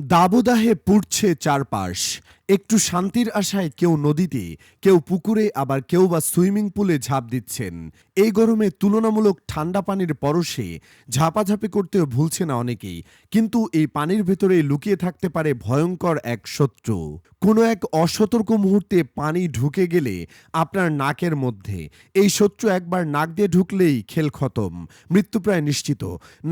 দাবদাহে পুড়ছে চারপাশ। একটু শান্তির আশায় কেউ নদীতে, কেউ পুকুরে, আবার কেউ বা সুইমিং পুলে ঝাঁপ দিচ্ছেন। এই গরমে তুলনামূলক ঠান্ডা পানির পরশে ঝাপাঝাপি করতেও ভুলছে না অনেকেই, কিন্তু এই পানির ভেতরে লুকিয়ে থাকতে পারে ভয়ঙ্কর এক শত্রু। কোনো এক অসতর্ক মুহূর্তে পানি ঢুকে গেলে আপনার নাকের মধ্যে। এই শত্রু একবার নাক দিয়ে ঢুকলেই খেল খতম, মৃত্যু প্রায় নিশ্চিত।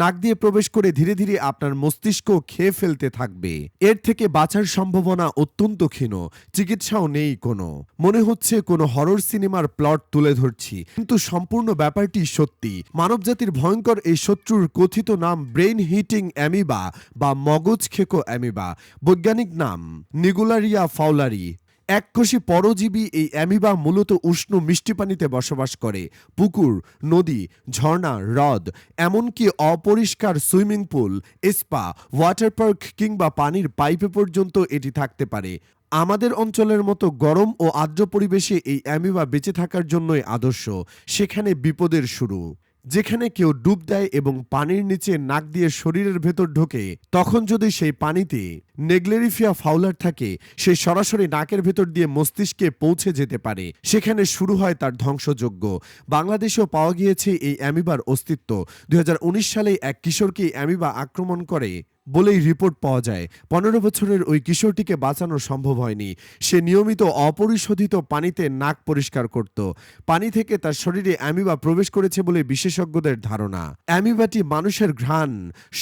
নাক দিয়ে প্রবেশ করে ধীরে ধীরে আপনার মস্তিষ্ক খেয়ে ফেলতে থাকবে। এর থেকে বাঁচার সম্ভাবনা অত্যন্ত ক্ষীণ চিকিৎসাও নেই কোনো। মনে হচ্ছে কোনো হরর সিনেমার প্লট তুলে ধরছি। কিন্তু সম্পূর্ণ ব্যাপারটি সত্যি। মানবজাতির ভয়ঙ্কর এই শত্রুর কথিত নাম ব্রেইন হিটিং অ্যামিবা বা মগজ খেকো অ্যামিবা বৈজ্ঞানিক নাম নিগুলারিয়া ফাউলারি। এককোষী পরজীবী এই অ্যামিবা মূলত উষ্ণ মিষ্টি পানিতে বসবাস করে। পুকুর, নদী, ঝর্ণা, হ্রদ, এমনকি অপরিষ্কার swimming pool spa water park কিংবা পানির পাইপে পর্যন্ত এটি থাকতে পারে। আমাদের অঞ্চলের মতো গরম ও আর্দ্র পরিবেশে এই অ্যামিবা বেঁচে থাকার জন্যই আদর্শ। সেখানে বিপদের শুরু। যেখানে কেউ ডুব দেয় এবং পানির নিচে নাক দিয়ে শরীরের ভেতর ঢোকে, তখন যদি সেই পানিতে নেগলেরিফিয়া ফাউলার থাকে, সে সরাসরি নাকের ভেতর দিয়ে মস্তিষ্কে পৌঁছে যেতে পারে। সেখানে শুরু হয় তার ধ্বংসযজ্ঞ। বাংলাদেশেও পাওয়া গিয়েছে এই অ্যামিবার অস্তিত্ব। দুই সালে এক কিশোরকে অ্যামিবা আক্রমণ করে। বলেই রিপোর্ট পাওয়া যায়। পনেরো বছরের ওই কিশোরটিকে বাঁচানো সম্ভব হয়নি। সে নিয়মিত অপরিশোধিত পানিতে নাক পরিষ্কার করত। পানি থেকে তার শরীরে অ্যামিবা প্রবেশ করেছে বলে বিশেষজ্ঞদের ধারণা। অ্যামিবাটি মানুষের ঘ্রাণ,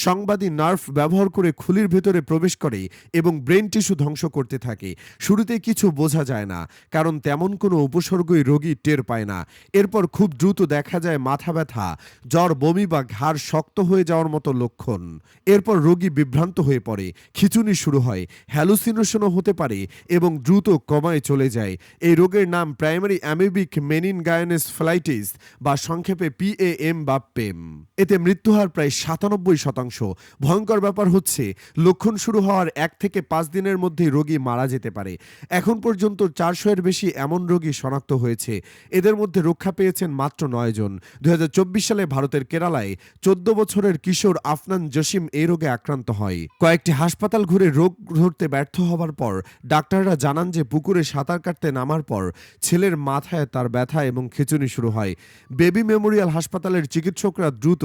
সংবাদী নার্ভ ব্যবহার করে খুলির ভেতরে প্রবেশ করে এবং ব্রেন টিস্যু ধ্বংস করতে থাকে। শুরুতে কিছু বোঝা যায় না, কারণ তেমন কোনো উপসর্গই রোগী টের পায় না। এরপর খুব দ্রুত দেখা যায় মাথা ব্যথা, জ্বর, বমি বা ঘাড় শক্ত হয়ে যাওয়ার মতো লক্ষণ। এরপর রোগী বিভ্রান্ত হয়ে পড়ে, খিচুনি শুরু হয় হ্যালুসিনেশনও হতে পারে এবং দ্রুত কমায় চলে যায়। এই রোগের নাম প্রাইমারি অ্যামিবিক মেনিনগায়নেস ফ্লাইটিস বা সংক্ষেপে পিএএম বা পেম এতে মৃত্যুহার প্রায় সাতানব্বই শতাংশ। ভয়ঙ্কর ব্যাপার হচ্ছে, লক্ষণ শুরু হওয়ার এক থেকে পাঁচ দিনের মধ্যে রোগী মারা যেতে পারে। এখন পর্যন্ত চারশো এর বেশি এমন রোগী শনাক্ত হয়েছে। এদের মধ্যে রক্ষা পেয়েছেন মাত্র নয় জন। দুই হাজার চব্বিশ সালে ভারতের কেরালায় চোদ্দ বছরের কিশোর আফনান জসিম এই রোগে আক্রান্ত হয়। কয়েকটি হাসপাতাল ঘুরে রোগ ধরতে ব্যর্থ হবার পর ডাক্তাররা জানান যে পুকুরে সাঁতার কাটতে নামার পর ছেলের মাথায় তার ব্যথা এবং খিঁচুনি শুরু হয়। বেবি মেমোরিয়াল হাসপাতালের চিকিৎসকরা দ্রুত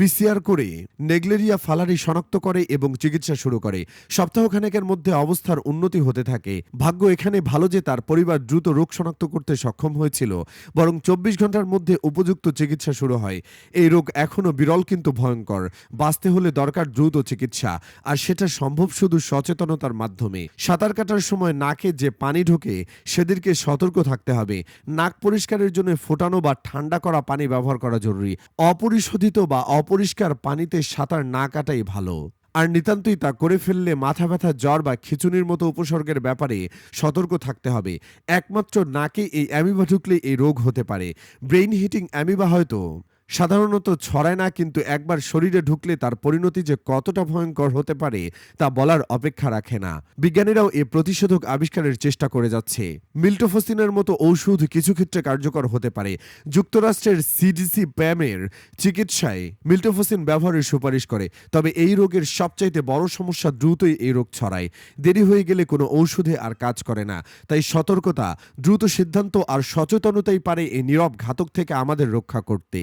পিসিআর করে নেগলেরিয়া ফালারি শনাক্ত করে এবং চিকিৎসা শুরু করে। সপ্তাহখানেকের মধ্যে অবস্থার উন্নতি হতে থাকে। ভাগ্য এখানে ভালো যে তার পরিবার দ্রুত রোগ শনাক্ত করতে সক্ষম হয়েছিল, বরং চব্বিশ ঘণ্টার মধ্যে উপযুক্ত চিকিৎসা শুরু হয়। এই রোগ এখনও বিরল কিন্তু ভয়ঙ্কর। বাঁচতে হলে দরকার দ্রুত চিকিৎসা, আর সেটা সম্ভব শুধু সচেতনতার মাধ্যমে। সাঁতার কাটার সময় নাকে যে পানি ঢোকে সেদিকে সতর্ক থাকতে হবে। নাক পরিষ্কারের জন্য ফোটানো বা ঠান্ডা করা পানি ব্যবহার করা জরুরি। অপরিশোধিত বা অপরিষ্কার পানিতে সাঁতার না কাটাই ভালো। আর নিতান্তই তা করে ফেললে মাথা ব্যথা, জ্বর বা খিচুনির মতো উপসর্গের ব্যাপারে সতর্ক থাকতে হবে। একমাত্র নাকে এই অ্যামিবা ঢুকলে এই রোগ হতে পারে। ব্রেইন হিটিং অ্যামিবা হয়তো। সাধারণত ছড়ায় না, কিন্তু একবার শরীরে ঢুকলে তার পরিণতি যে কতটা ভয়ঙ্কর হতে পারে তা বলার অপেক্ষা রাখে না। বিজ্ঞানীরাও এ প্রতিষেধক আবিষ্কারের চেষ্টা করে যাচ্ছে। মিল্টোফোসিনের মতো ঔষধ কিছু ক্ষেত্রে কার্যকর হতে পারে। যুক্তরাষ্ট্রের সিডিসি প্যামের চিকিৎসায় মিল্টোফোসিন ব্যবহারের সুপারিশ করে, তবে এই রোগের সবচাইতে বড় সমস্যা দ্রুতই এই রোগ ছড়ায়। দেরি হয়ে গেলে কোনো ঔষধে আর কাজ করে না, তাই সতর্কতা, দ্রুত সিদ্ধান্ত আর সচেতনতাই পারে এই নীরব ঘাতক থেকে আমাদের রক্ষা করতে।